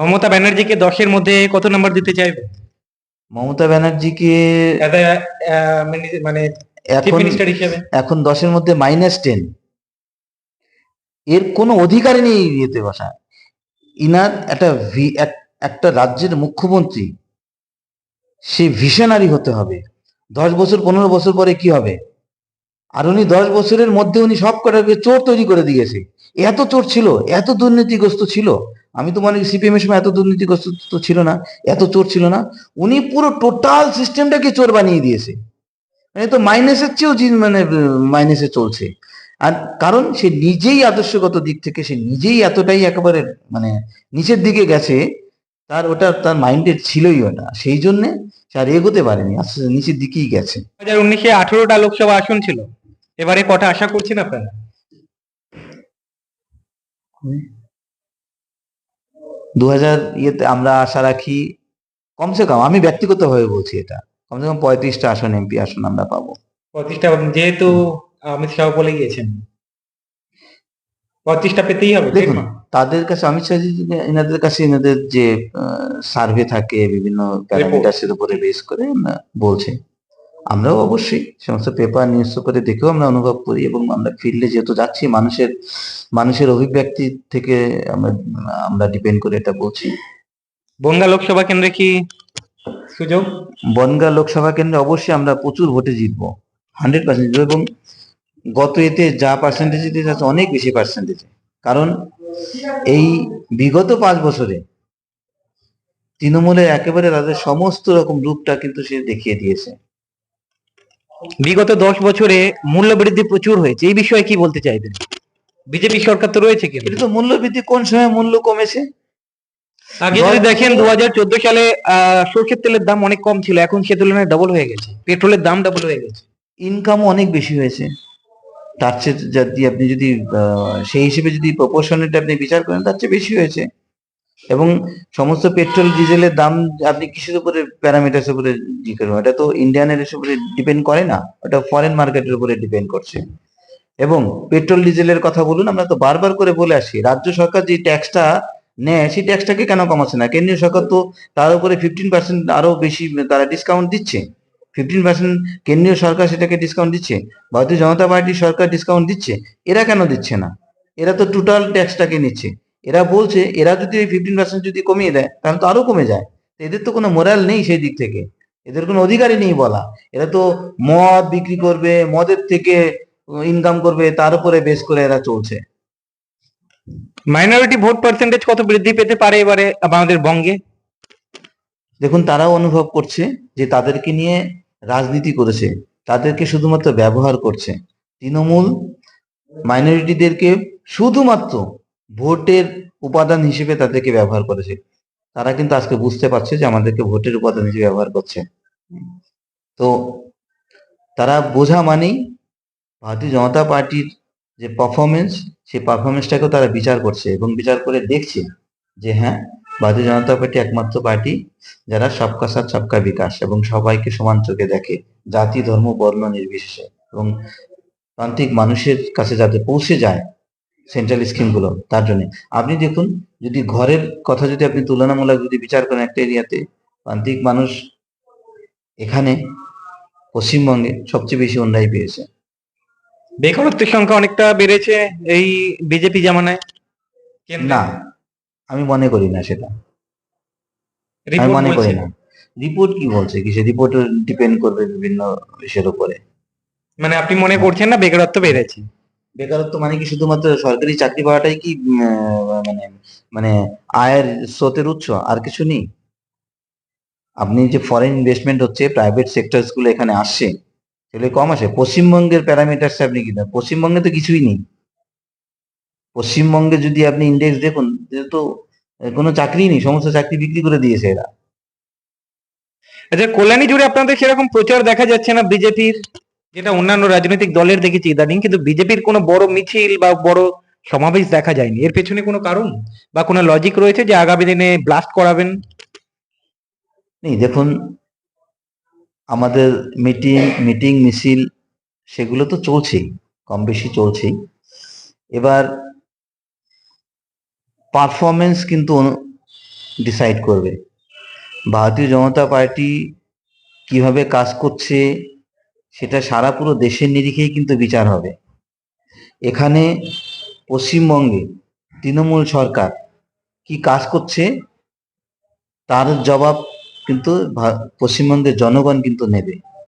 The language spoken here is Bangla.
মমতা ব্যানার্জিকে দশের মধ্যে কত নাম্বার দিতে চাইবে? মমতা ব্যানার্জিকে মিনি- মানে এখন এখন দশের মধ্যে মাইনাস টেন এর কোনো অধিকারই নেই ইয়েতে বসা। ইনার একটা একটা রাজ্যের মুখ্যমন্ত্রী সে ভিশনারি হতে হবে। দশ বছর পনেরো বছর পরে কি হবে? আর উনি দশ বছরের মধ্যে উনি সব কটাকে চোর তৈরি করে দিয়েছে। এত চোর ছিল এত দুর্নীতিগ্রস্ত ছিল আমি তো মনে করি সিপিএম এর সময় এত দুর্নীতিগ্রস্ত তো ছিল না এত চোর ছিল না। উনি পুরো টোটাল সিস্টেমটাকে চোর বানিয়ে দিয়েছে। মানে তো মাইনাসের চেয়েও মানে মাইনাসে চলছে। আর কারণ সে নিজেই আদর্শগত দিক থেকে সে নিজেই এতটাই একেবারে মানে নিচের দিকে গেছে তার ওটা তার মাইন্ডে ছিলই ওটা। সেই জন্যে সে আর এগোতে পারেনি আস্তে আস্তে নিচের দিকেই গেছে। দু হাজার উনিশে আঠারোটা লোকসভা আসন ছিল। এবারে কটা আশা করছেন আপনারা? দু হাজার ইয়েতে আমরা আশা রাখি কমসে কম আমি ব্যক্তিগতভাবে বলছি এটা কমসে কম পঁয়ত্রিশটা আসন এমপি আসন আমরা পাবো। পঁচিশটা যেহেতু অমিত শাহ বলে গিয়েছেন। পঁচিশটা পেতেই হবে দেখুন তাদের কাছে চাই যে এনাদের কাছে এনাদের যে সার্ভে থাকে বিভিন্ন প্যারামিটার্সের উপরে বেস করে বলছে। আমরাও অবশ্যই সমস্ত পেপার নিউজ পেপারে দেখেও আমরা অনুভব করি এবং আমরা ফিল্ডে যেহেতু যাচ্ছি মানুষের মানুষের অভিব্যক্তি থেকে আমরা আমরা ডিপেন্ড করে এটা বলছি। বনগা লোকসভা কেন্দ্রে কি সুযোগ? বনগা লোকসভা কেন্দ্রে অবশ্যই আমরা প্রচুর ভোটে জিতবো হান্ড্রেড পার্সেন্ট এবং গত এতে যা পার্সেন্টেজ দিতে যাচ্ছে অনেক বেশি পার্সেন্টেজ কারণ এই বিগত পাঁচ বছরে তৃণমূলের একেবারে তাদের সমস্ত রকম রূপটা কিন্তু সে দেখিয়ে দিয়েছে। বিগত দশ বছরে মূল্য বৃদ্ধি প্রচুর হয়েছে। এই বিষয়ে কি বলতে চাইবেন? বিজেপি সরকার তো রয়েছে কিন্তু। এটা তো মূল্যবৃদ্ধি কোন সময় মূল্য কমেছে? আগে যদি দেখেন দু হাজার চোদ্দ সালে আহ, সরষের তেলের দাম অনেক কম ছিল এখন সে তুলনায় ডবল হয়ে গেছে। পেট্রোলের দাম ডবল হয়ে গেছে। ইনকামও অনেক বেশি হয়েছে। তার চেয়ে যদি আপনি যদি আহ, সেই হিসেবে যদি প্রপোর্শনেট আপনি বিচার করেন তার চেয়ে বেশি হয়েছে। এবং সমস্ত পেট্রোল, ডিজেলের দাম আপনি কিসের উপরে প্যারামিটার্স উপরে ই করবেন? এটা তো ইন্ডিয়ানের উপরে ডিপেন্ড করে না। ওটা ফরেন মার্কেটের উপরে ডিপেন্ড করছে। এবং পেট্রোল, ডিজেলের কথা বলুন, আমরা তো বারবার করে বলে আসি, রাজ্য সরকার যে ট্যাক্সটা নেয়, সেই ট্যাক্সটাকে কেন কমাচ্ছে না? কেন্দ্রীয় সরকার তো তার উপরে ফিফটিন পার্সেন্ট আরও বেশি তারা ডিসকাউন্ট দিচ্ছে। ফিফটিন পার্সেন্ট কেন্দ্রীয় সরকার সেটাকে ডিসকাউন্ট দিচ্ছে। ভারতীয় জনতা পার্টি সরকার ডিসকাউন্ট দিচ্ছে। এরা কেন দিচ্ছে না? এরা তো টোটাল ট্যাক্সটাকে নিচ্ছে। এরা বলছে এরা যদি ওই ফিফটিন পার্সেন্ট যদি কমিয়ে দেয় তাহলে তো আরও কমে যায়। তো এদের তো কোনো মোরাল নেই সেই দিক থেকে। এদের কোনো অধিকারই নেই বলা। এরা তো মদ বিক্রি করবে মদের থেকে ইনকাম করবে তার উপরে বেস করে এরা চলছে। মাইনরিটি ভোট পার্সেন্টেজ কত বৃদ্ধি পেতে পারে এবারে আমাদের বঙ্গে? দেখুন তারাও অনুভব করছে যে তাদেরকে নিয়ে রাজনীতি করেছে। তাদেরকে শুধুমাত্র ব্যবহার করছে। তৃণমূল মাইনরিটিদেরকে শুধুমাত্র ভোটের উপাদান হিসেবে তাদেরকে ব্যবহার করেছে। তারা কিন্তু আজকে বুঝতে পারছে যে আমাদেরকে ভোটের উপাদান হিসেবে ব্যবহার করছে। তো তারা বোঝা মানেই ভারতীয় জনতা পার্টির যে পারফরমেন্স সেই পারফরমেন্সটাকেও তারা বিচার করছে এবং বিচার করে দেখছে যে হ্যাঁ ভারতীয় জনতা পার্টি একমাত্র পার্টি যারা সবকা সাথ, সবকা বিকাশ এবং সবাইকে সমান চোখে দেখে, জাতি, ধর্ম, বর্ণ নির্বিশেষে এবং প্রান্তিক মানুষের কাছে যাতে পৌঁছে যায় সেন্ট্রাল স্কিমগুলো তার জন্য। আপনি দেখুন যদি ঘরের কথা যদি আপনি তুলনামূলক যদি বিচার করেন একটা এরিয়াতে প্রান্তিক মানুষ এখানে পশ্চিমবঙ্গে সবচেয়ে বেশি অন্যায় পেয়েছে। বেকারত্বের সংখ্যা অনেকটা বেড়েছে এই বিজেপি জামানায়। না আমি মনে করি না সেটা। আমি মনে করি না। রিপোর্ট কি বলছে কি? সে রিপোর্ট ডিপেন্ড করবে বিভিন্ন বিষয়ের উপরে। মানে আপনি মনে করছেন না বেকারত্ব বেড়েছে? বেকারত্ব মানে কি শুধুমাত্র সরকারি চাকরি পাওয়াটাই কি মানে মানে আয়ের স্রোতের উৎস? আর কিছু নেই। আপনি যে ফরেন ইনভেস্টমেন্ট হচ্ছে প্রাইভেট সেক্টরসগুলো এখানে আসছে সেগুলো কম আসে। পশ্চিমবঙ্গের প্যারামিটার্স আপনি কি? পশ্চিমবঙ্গে তো কিছুই নেই। পশ্চিমবঙ্গে যদি আপনি ইন্ডেক্স দেখুন তো কোনো চাকরি নেই। সমস্ত চাকরি বিক্রি করে দিয়েছে এরা। আচ্ছা কল্যাণী জুড়ে আপনাদের সেরকম প্রচার দেখা যাচ্ছে না বিজেপির? যেটা অন্যান্য রাজনৈতিক দলের দেখেছি ইদানিং, কিন্তু বিজেপির কোনো বড় মিছিল বা বড় সমাবেশ দেখা যায়নি। এর পেছনে কোনো কারণ বা কোনো লজিক রয়েছে যে আগামী দিনে ব্লাস্ট করাবেন? নেই, দেখুন, আমাদের মিটিং মিটিং মিছিল, সেগুলো তো চলছেই কম বেশি চলছেই। এবার পারফরমেন্স কিন্তু ডিসাইড করবে। ভারতীয় জনতা পার্টি কীভাবে কাজ করছে সেটা সারা পুরো দেশের নিরিখেই কিন্তু বিচার হবে। এখানে পশ্চিমবঙ্গে তৃণমূল সরকার কি কাজ করছে? তার জবাব কিন্তু পশ্চিমবঙ্গের জনগণ কিন্তু নেবে।